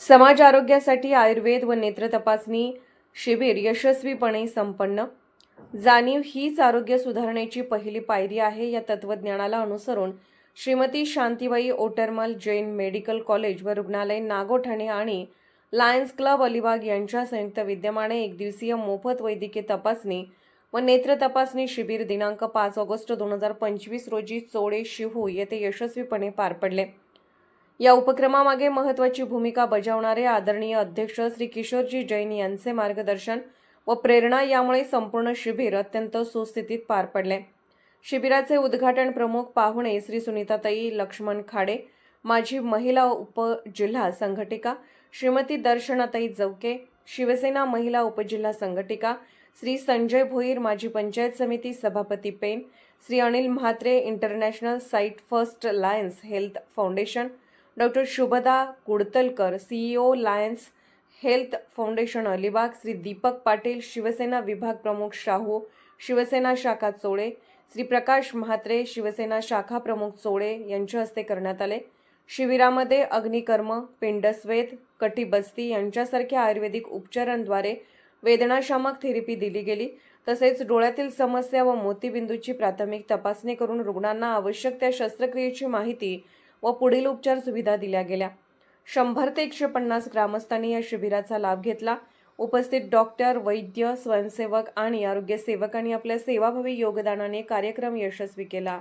समाज आरोग्यासाठी आयुर्वेद व नेत्र तपासणी शिबिर यशस्वीपणे संपन्न. जाणीव हीच आरोग्य सुधारण्याची पहिली पायरी आहे या तत्वज्ञानाला अनुसरून श्रीमती शांतीबाई ओटरमल जैन मेडिकल कॉलेज व रुग्णालय नागोठणे आणि लायन्स क्लब अलिबाग यांच्या संयुक्त विद्यमाने एकदिवसीय मोफत वैद्यकीय तपासणी व नेत्र तपासणी शिबिर दिनांक पाच ऑगस्ट दोन हजार पंचवीस रोजी चोडे शिहू येथे यशस्वीपणे पार पडले. या उपक्रमामागे महत्त्वाची भूमिका बजावणारे आदरणीय अध्यक्ष श्री किशोरजी जैन यांचे मार्गदर्शन व प्रेरणा यामुळे संपूर्ण शिबिर अत्यंत सुस्थितीत पार पडले. शिबिराचे उद्घाटन प्रमुख पाहुणे श्री सुनीताताई लक्ष्मण खाडे माजी महिला उपजिल्हा संघटिका श्रीमती दर्शनाताई जवके शिवसेना महिला उपजिल्हा संघटिका श्री संजय भोईर माजी पंचायत समिती सभापती Pen Shri Anil Mhatre international sight first lions health foundation doctor Shubhada Kudtalkar CEO lions health foundation Alibag. Shri Deepak Patil Shiv Sena विभाग प्रमुख शाहू शिवसेना शाखा चोळे. श्री प्रकाश म्हात्रे शिवसेना शाखा प्रमुख चोळे यांच्या हस्ते करण्यात आले. शिबिरामध्ये अग्निकर्म पिंडस्वेद कटिबस्ती यांच्यासारख्या आयुर्वेदिक उपचारांद्वारे वेदनाशामक थेरपी दिली गेली. तसेच डोळ्यातील समस्या व मोतीबिंदूची प्राथमिक तपासणी करून रुग्णांना आवश्यक त्या शस्त्रक्रियेची माहिती व पुढील उपचार सुविधा दिल्या गेल्या. शंभर ते एकशे पन्नास ग्रामस्थांनी या शिबिराचा लाभ घेतला. उपस्थित डॉक्टर वैद्य स्वयंसेवक आणि आरोग्य सेवकांनी आपल्या सेवाभावी योगदानाने कार्यक्रम यशस्वी केला.